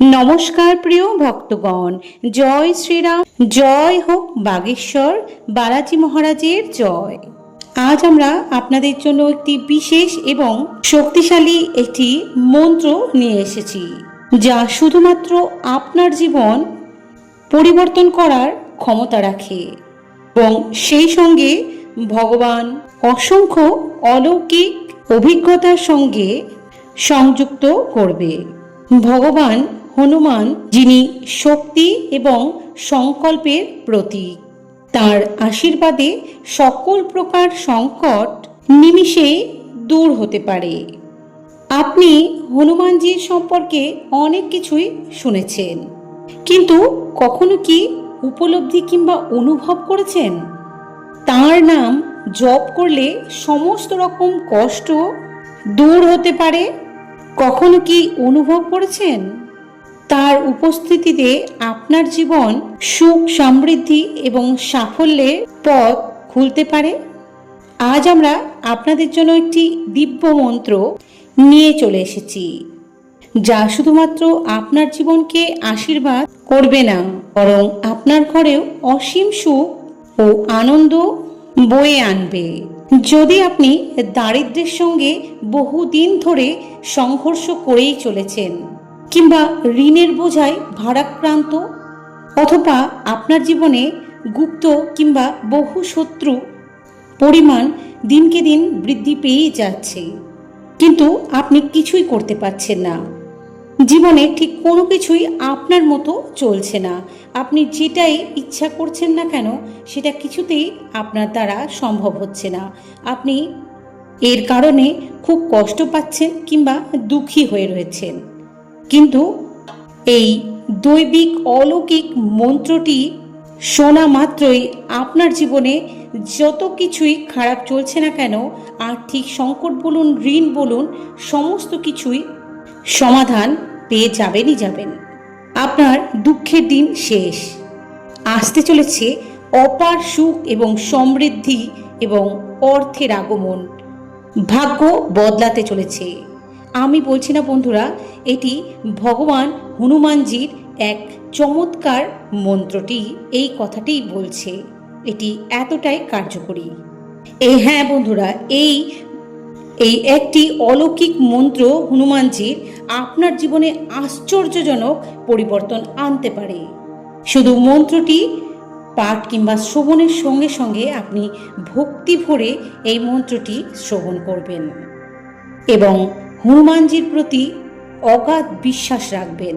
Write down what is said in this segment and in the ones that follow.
নমস্কার প্রিয় ভক্তগণ। জয় শ্রীরাম, জয় হোক বাগেশ্বর, বালাজি মহারাজের জয়। আজ আমরা আপনাদের জন্য একটি বিশেষ এবং শক্তিশালী একটি মন্ত্র নিয়ে এসেছি, যা শুধুমাত্র আপনার জীবন পরিবর্তন করার ক্ষমতা রাখে এবং সেই সঙ্গে ভগবান অসংখ্য অলৌকিক অভিজ্ঞতার সঙ্গে সংযুক্ত করবে। ভগবান হনুমান, যিনি শক্তি এবং সংকল্পের প্রতীক। তার আশীর্বাদে সকল প্রকার সংকট নিমিষে দূর হতে পারে। আপনি হনুমানজির সম্পর্কে অনেক কিছুই শুনেছেন। কিন্তু কখনো কি উপলব্ধি কিংবা অনুভব করেছেন? তার নাম জপ করলে সমস্ত রকম কষ্ট দূর হতে পারে? কখনো কি অনুভব করেছেন? তার উপস্থিতিতে আপনার জীবন সুখ, সমৃদ্ধি এবং সাফল্যের পথ খুলতে পারে? আজ আমরা আপনাদের জন্য একটি দিব্য মন্ত্র নিয়ে চলে এসেছি, যা শুধুমাত্র আপনার জীবনকে আশীর্বাদ করবে না, বরং আপনার ঘরেও অসীম সুখ ও আনন্দ বয়ে আনবে। যদি আপনি দারিদ্র্যের সঙ্গে বহুদিন ধরে সংঘর্ষ করেই চলেছেন কিংবা ঋণের বোঝায় ভারাক্রান্ত? অথবা আপনার জীবনে গুপ্ত কিংবা বহু শত্রু পরিমাণ দিনকে দিন বৃদ্ধি পেয়েই যাচ্ছে। কিন্তু আপনি কিছুই করতে পারছেন না। জীবনে ঠিক কোনো কিছুই আপনার মতো চলছে না। আপনি যেটাই ইচ্ছা করছেন না কেন, সেটা কিছুতেই আপনার দ্বারা সম্ভব হচ্ছে না। আপনি এর কারণে খুব কষ্ট পাচ্ছেন কিংবা দুঃখী হয়ে রয়েছেন। কিন্তু এই দৈবিক অলৌকিক মন্ত্রটি শোনা মাত্রই আপনার জীবনে যত কিছুই খারাপ চলছে না কেন, আর্থিক সংকট বলুন, ঋণ বলুন, সমস্ত কিছুই সমাধান পেয়ে যাবেনই যাবেন। আপনার দুঃখের দিন শেষ। আসতে চলেছে অপার সুখ এবং সমৃদ্ধি এবং অর্থের আগমন। ভাগ্য বদলাতে চলেছে। আমি বলছি না বন্ধুরা, এটি ভগবান হনুমানজির এক চমৎকার মন্ত্রটি। এই কথাটিই বলছে, এটি এতটাই কার্যকরী। এই হ্যাঁ বন্ধুরা, এই এই একটি অলৌকিক মন্ত্র হনুমানজির আপনার জীবনে আশ্চর্যজনক পরিবর্তন আনতে পারে। শুধু মন্ত্রটি, পাঠ কিংবা শ্রবণের সঙ্গে সঙ্গে আপনি ভক্তি ভরে এই মন্ত্রটি শ্রবণ করবেন। এবং হনুমানজির প্রতি অগাধ বিশ্বাস রাখবেন।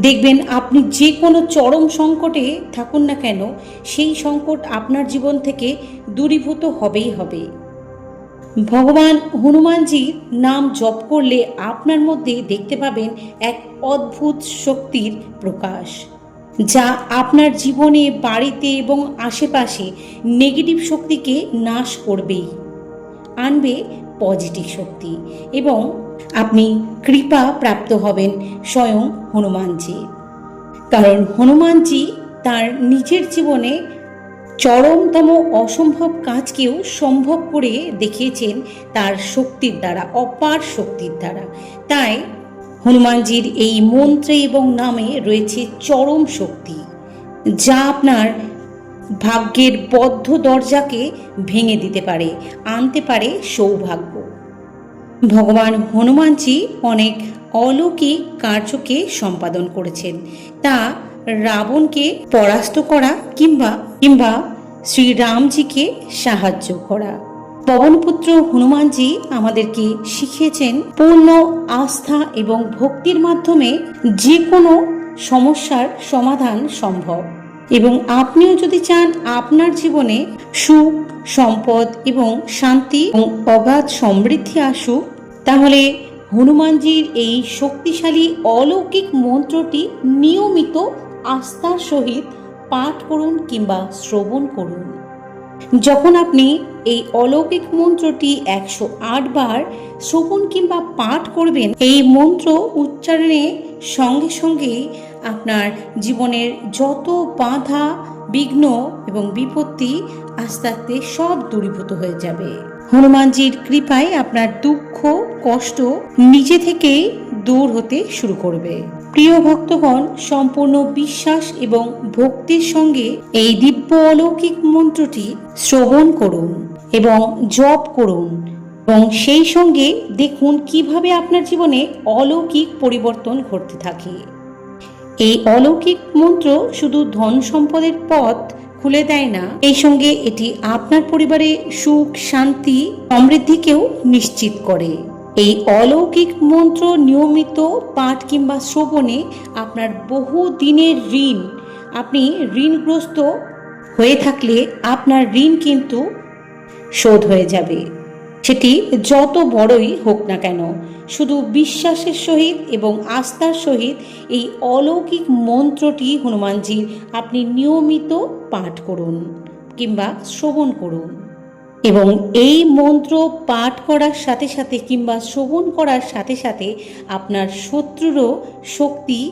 দেখবেন আপনি যে কোনো চরম সংকটে থাকুন না কেন, সেই সংকট আপনার জীবন থেকে দূরীভূত হবেই হবে। ভগবান হনুমানজির নাম জপ করলে আপনার মধ্যে দেখতে পাবেন এক অদ্ভুত শক্তির প্রকাশ, যা আপনার জীবনে বাড়িতে এবং আশেপাশে নেগেটিভ শক্তিকে নাশ করবেই। আনবে পজিটিভ শক্তি এবং আপনি কৃপা প্রাপ্ত হবেন স্বয়ং হনুমানজি। কারণ হনুমানজি তার নিজের জীবনে চরমতম অসম্ভব কাজকেও সম্ভব করে দেখিয়েছেন তার শক্তির দ্বারা, অপার শক্তির দ্বারা। তাই হনুমানজির এই মন্ত্রে এবং নামে রয়েছে চরম শক্তি, যা আপনার ভাগ্যের বদ্ধ দরজাকে ভেঙে দিতে পারে, আনতে পারে সৌভাগ্য। ভগবান হনুমানজি অনেক অলৌকিক কার্যকে সম্পাদন করেছেন। তা রাবণকে পরাস্ত করা কিংবা কিংবা শ্রীরামজিকে সাহায্য করা। পবনপুত্র হনুমানজি আমাদেরকে শিখিয়েছেন পূর্ণ আস্থা এবং ভক্তির মাধ্যমে যে কোনো সমস্যার সমাধান সম্ভব। এবং আপনিও যদি চান আপনার জীবনে সুখ, সম্পদ এবং শান্তি এবং অগাধ সমৃদ্ধি আসুক তাহলে হনুমানজির এই শক্তিশালী অলৌকিক মন্ত্রটি নিয়মিত আস্থার সহিত পাঠ করুন কিংবা শ্রবণ করুন। যখন আপনি এই অলৌকিক মন্ত্রটি একশো আট বার শ্রবণ কিংবা পাঠ করবেন, এই মন্ত্র উচ্চারণে সঙ্গে সঙ্গে আপনার জীবনের যত বাধা, বিঘ্ন এবং বিপত্তি আস্তে আস্তে সব দূরীভূত হয়ে যাবে। হনুমানজির কৃপায় আপনার দুঃখ, কষ্ট নিজে থেকেই দূর হতে শুরু করবে। প্রিয় ভক্তগণ, সম্পূর্ণ বিশ্বাস এবং ভক্তির সঙ্গে এই দিব্য অলৌকিক মন্ত্রটি শ্রবণ করুন এবং জপ করুন এবং সেই সঙ্গে দেখুন কীভাবে আপনার জীবনে অলৌকিক পরিবর্তন ঘটতে থাকে। এই অলৌকিক মন্ত্র শুধু ধন সম্পদের পথ খুলে দেয় না। এই সঙ্গে এটি আপনার পরিবারে সুখ, শান্তি, সমৃদ্ধিকেও নিশ্চিত করে। এই অলৌকিক মন্ত্র নিয়মিত পাঠ কিংবা শ্রবণে আপনার বহু দিনের ঋণ। আপনি ঋণগ্রস্ত হয়ে থাকলে আপনার ঋণ কিন্তু শোধ হয়ে যাবে। সেটি যত বড়ই হোক না কেন শুধু বিশ্বাসের সহিত এবং আস্থার সহিত এই অলৌকিক মন্ত্রটি হনুমানজির আপনি নিয়মিত পাঠ করুন কিংবা শ্রবণ করুন। এবং এই মন্ত্র পাঠ করার সাথে সাথে কিংবা শ্রবণ করার সাথে সাথে আপনার শত্রুরও শক্তি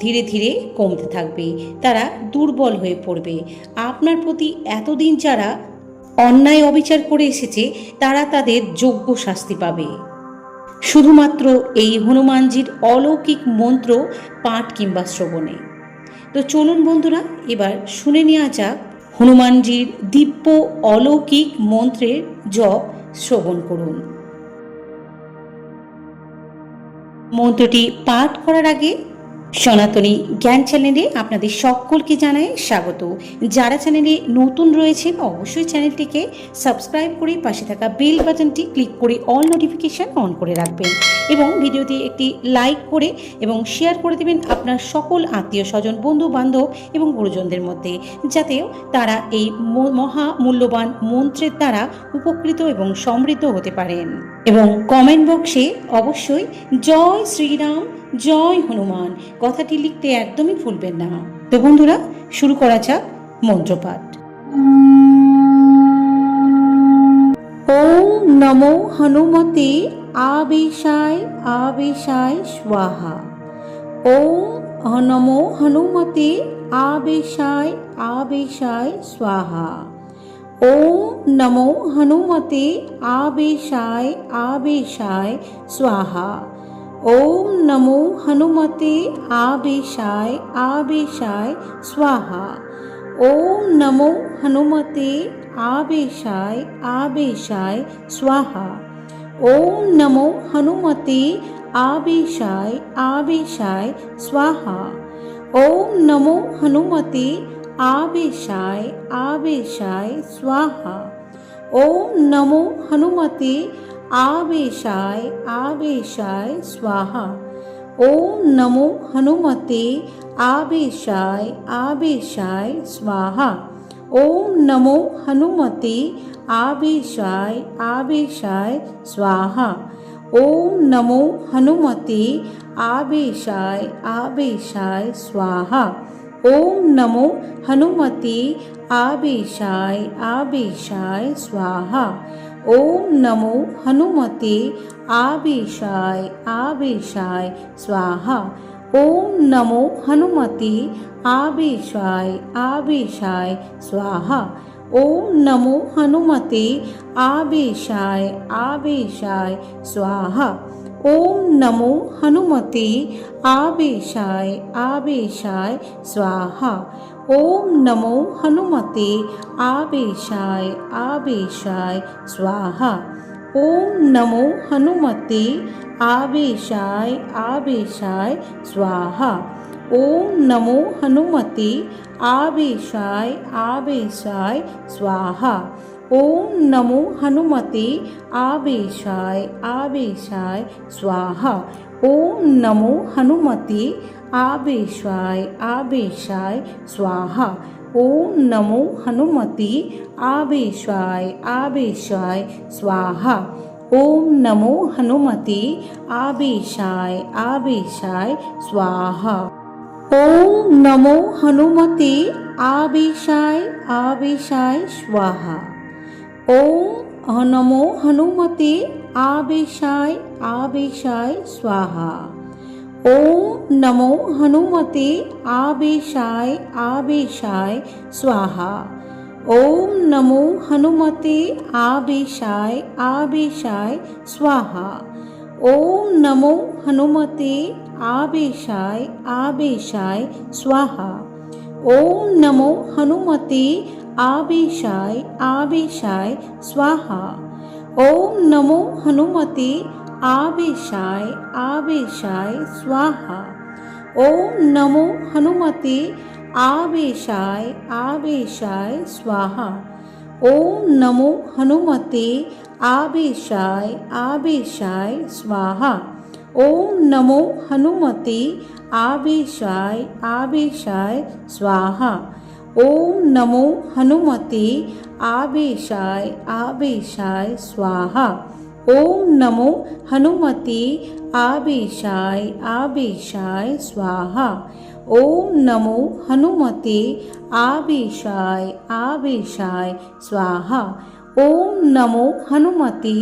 ধীরে ধীরে কমতে থাকবে, তারা দুর্বল হয়ে পড়বে। আপনার প্রতি এতদিন যারা অন্যায় অবিচার করে এসেছে, তারা তাদের যোগ্য শাস্তি পাবে। শুধুমাত্র এই হনুমানজির অলৌকিক মন্ত্র, পাঠ কিংবা শ্রবণে। তো চলুন বন্ধুরা, এবার শুনে নেওয়া যাক হনুমানজির দিব্য অলৌকিক মন্ত্রের জপ, শ্রবণ করুন। মন্ত্রটি পাঠ করার আগে সনাতনী জ্ঞান চ্যানেলে আপনাদের সকলকে জানাই স্বাগত। যারা চ্যানেলে নতুন রয়েছেন, অবশ্যই চ্যানেলটিকে সাবস্ক্রাইব করে পাশে থাকা বেল বাটনটি ক্লিক করে অল নোটিফিকেশান অন করে রাখবেন। এবং ভিডিওটি একটি লাইক করে এবং শেয়ার করে দেবেন আপনার সকল আত্মীয় স্বজন বন্ধু বান্ধব এবং গুরুজনদের মধ্যে, যাতে তারা এই মহা মূল্যবান মন্ত্রের দ্বারা উপকৃত এবং সমৃদ্ধ হতে পারেন। এবং কমেন্ট বক্সে অবশ্যই জয় শ্রীরাম, জয় হনুমান, কথাটি লিখতে একদমই ভুলবেন না। তো বন্ধুরা, শুরু করা যাক মন্ত্রপাঠ। ওম নমো হনুমতে आवेशाय आवेशाय स्वाहा। ओम नमो हनुमते आवेशाय आवेशाय स्वाहा। ओम नमो हनुमते आवेशाय आवेशाय स्वाहा। ओम नमो हनुमते आवेशाय आवेशाय स्वाहा। ओम नमो हनुमते आवेशाय आवेशाय स्वाहा। ओम नमो हनुमते आवेशाय आवेशाय, स्वाहा। ओम नमो हनुमते आवेशाय आवेशाय, स्वाहा। ओम नमो हनुमते आवेशाय आवेशाय, स्वाहा। ओम नमो हनुमते आवेशाय आवेशाय, स्वाहा। ॐ नमो हनुमते आवेशाय आवेशाय स्वाहा। ॐ नमो हनुमते आवेशाय आवेशाय स्वाहा। ॐ नमो हनुमते आवेशाय आवेशाय स्वाहा। ॐ नमो हनुमते आवेशाय आवेशाय स्वाहा। ওম নমো হনুমতে আবেশায় আবেশায়, স্বাহা। ওম নমো হনুমতে আবেশায় আবেশায়, স্বাহা। ওম নমো হনুমতে আবেশায় আবেশায়, স্বাহা। ওম নমো হনুমতে আবেশায় আবেশায়, স্বাহা। ওম নমো হনুমতে আবেশায় আবেশায় স্বাহা ওম নমো হনুমতে আবেশায় আবেশায় স্বাহা ওম নমো হনুমতে আবেশায় আবেশায় স্বাহা ওম নমো হনুমতে আবেশায় আবেশায় স্বাহা ওম নমো হনুমতে আবেশায় আবেশায় স্বাহা ওম নমো হনুমতে আবেশায় আবেশায় স্বাহা ওম নমো হনুমতে আবেশায় আবেশায় স্বাহা ওম নমো হনুমতে আবেশায় আবেশায় স্বাহা ओम नमो हनुमते आवेशाय आवेशाय, स्वाहा। ओम नमो हनुमते आवेशाय आवेशाय, स्वाहा। ओम नमो हनुमते आवेशाय आवेशाय, स्वाहा। ओम नमो हनुमते आवेशाय आवेशाय, स्वाहा। ओम नमो हनुमते आवेशाय आवेशाय स्वाहा। ओम नमो हनुमते, आवेशाय आवेशाय स्वाहा। ओम नमो हनुमते, आवेशाय आवेशाय स्वाहा। ओम नमो हनुमते, आवेशाय आवेशाय स्वाहा। ओम नमो हनुमते, आवेशाय आवेशाय स्वाहा। ওম নমো হনুমতে আবেশায় আবেশায় স্বাহা। ওম নমো হনুমতে আবেশায় আবেশায় স্বাহা। ওম নমো হনুমতে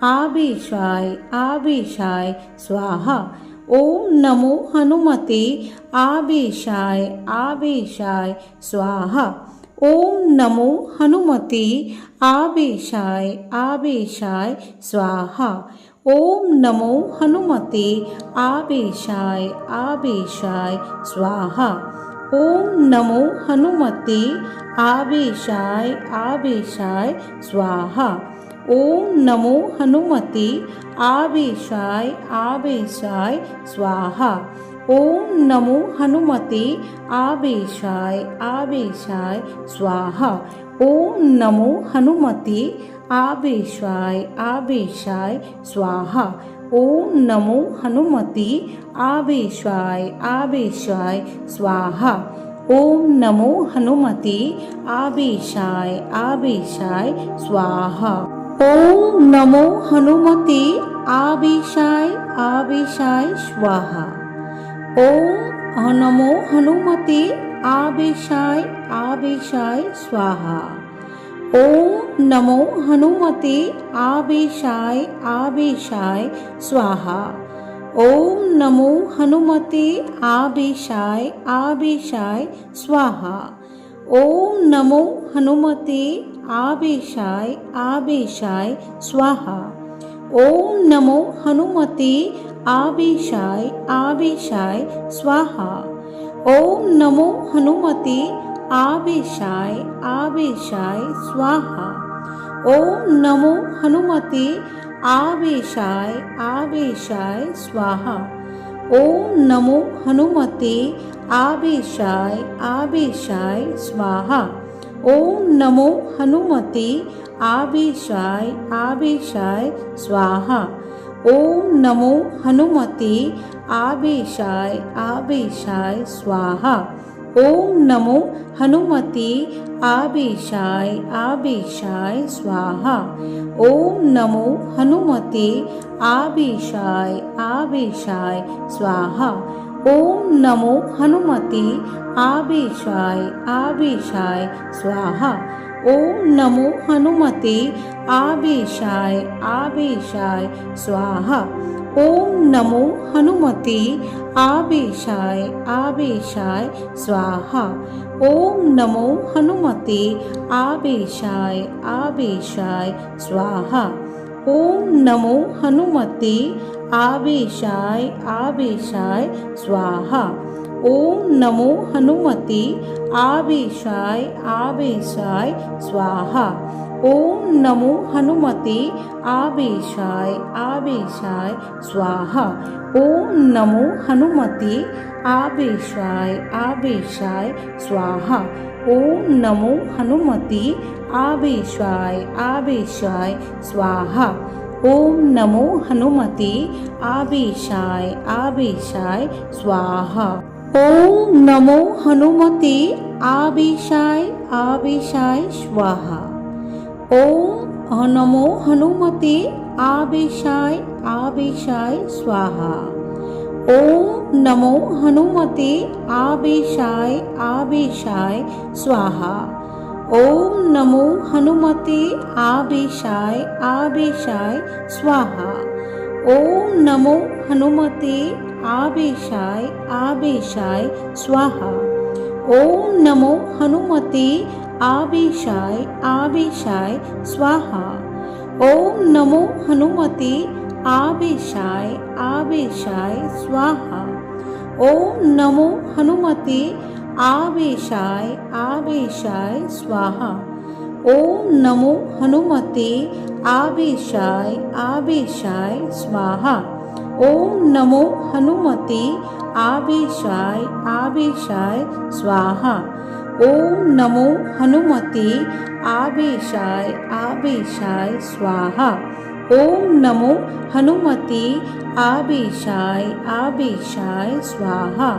আবেশায় আবেশায় স্বাহা। ওম নমো হনুমতে আবেশায় আবেশায় স্বাহা। ওম নমো হনুমতে আবেশায় আবেশায় স্বাহা। ওম নমো হনুমতে আবেশায় আবেশায় স্বাহা। ওম নমো হনুমতে আবেশায় আবেশায় স্বাহা। ওম নমো হনুমতে আবেশায় আবেশায় স্বাহা। ওম নমো হনুমতে আবেশায় আবেশায়, স্বাহা। ওম নমো হনুমতে আবেশায় আবেশায়, স্বাহা। ওম নমো হনুমতে আবেশায় আবেশায়, স্বাহা। ওম নমো হনুমতে আবেশায় আবেশায়, স্বাহা। ওম নমো হনুমতে আবেশায় আবেশায়, স্বাহা। ওম নমো হনুমতে আবেশায় আবেশায় স্বাহা। ওম নমো হনুমতে আবেশায় আবেশায় স্বাহা। ওম নমো হনুমতে আবেশায় আবেশায় স্বাহা। ওম নমো হনুমতে আবেশায় আবেশায় স্বাহা। ওম নমো হনুমতে आवेशाय आवेशाय स्वाहा ॐ नमो हनुमते आवेशाय आवेशाय स्वाहा ॐ नमो हनुमते आवेशाय आवेशाय स्वाहा ॐ नमो हनुमते आवेशाय आवेशाय स्वाहा ॐ नमो हनुमते आवेशाय आवेशाय स्वाहा ওম নমো হনুমতে আবেশায় আবেশায় স্বাহা। ওম নমো হনুমতে আবেশায় আবেশায় স্বাহা। ওম নমো হনুমতে আবেশায় আবেশায় স্বাহা। ওম নমো হনুমতে আবেশায় আবেশায় স্বাহা। ওম নমো হনুমতে আবেশায় আবেশায়, স্বাহা। ওম নমো হনুমতে আবেশায় আবেশায়, স্বাহা। ওম নমো হনুমতে আবেশায় আবেশায়, স্বাহা। ওম নমো হনুমতে আবেশায় আবেশায়, স্বাহা। ॐ नमो हनुमते आवेशाय आवेशाय स्वाहा ॐ नमो हनुमते आवेशाय आवेशाय स्वाहा ॐ नमो हनुमते आवेशाय आवेशाय स्वाहा ॐ नमो हनुमते आवेशाय आवेशाय स्वाहा ॐ नमो हनुमते आवेशाय आवेशाय स्वाहा ओम नमो हनुमते आवेशाय आवेशाय स्वाहा। ओम नमो हनुमते आवेशाय आवेशाय स्वाहा। ओम नमो हनुमते आवेशाय आवेशाय स्वाहा। ओम नमो हनुमते आवेशाय आवेशाय स्वाहा। ओम नमो हनुमते आवेशाय आवेशाय, स्वाहा। ओम नमो हनुमते, आवेशाय आवेशाय, स्वाहा। ओम नमो हनुमते, आवेशाय आवेशाय, स्वाहा। ओम नमो हनुमते, आवेशाय आवेशाय, स्वाहा। ओम नमो हनुमते, आवेशाय आवेशाय, स्वाहा। ওম নমো হনুমতে আবেশায় আবেশায় স্বাহা। ওম নমো হনুমতে আবেশায় আবেশায় স্বাহা। ওম নমো হনুমতে আবেশায় আবেশায় স্বাহা।